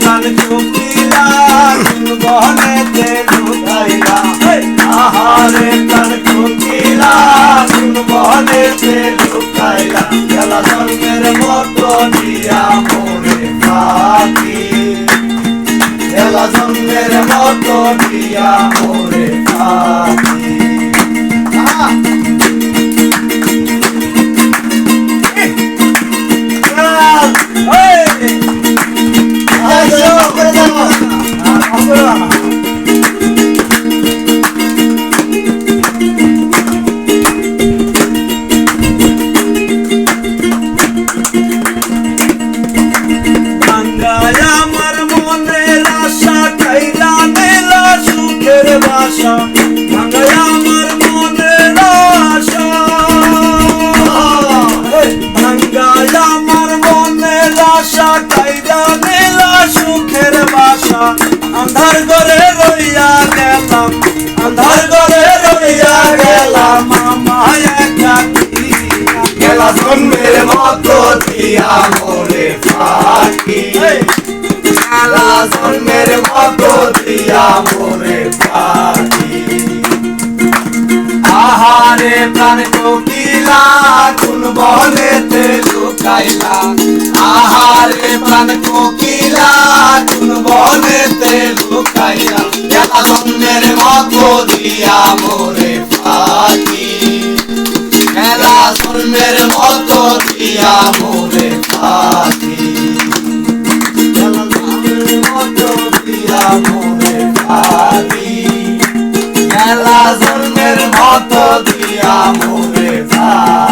প্রাণ কোকিলা কোন বনেতে লুকাইলা আহারে প্রাণ কোকিলা কোন বনেতে লুকাইলা। গেলা জন্মের মতো দিয়া মোরে পাখি গেলা জন্মের মতো দিয়া মোরে পাখি বাসা গঙ্গায় আমার মনের আশা। গঙ্গায় আমার মনের আশা খাইলা মেলা সুখের বাসা। আন্ধার ঘরে রইয়া গেলাম আন্ধার ঘরে রইয়া গেলাম আমায় একাকি গেলা জন্মের মতো দিয়া মোরে ফাঁকি। গেলা জন্মের মতো দিয়া মোরে ফাঁকি আহারে প্রাণ কোকিলা কোন বনেতে লুকাইলা আহারে প্রাণ কোকিলা কোন বনেতে লুকাইলা গেলা জন্মের মতো দিয়া মোরে ফাঁকি খেলা জন্মের মতো দিয়া মোরে পাখি মতো দিয়া মোরে পাখি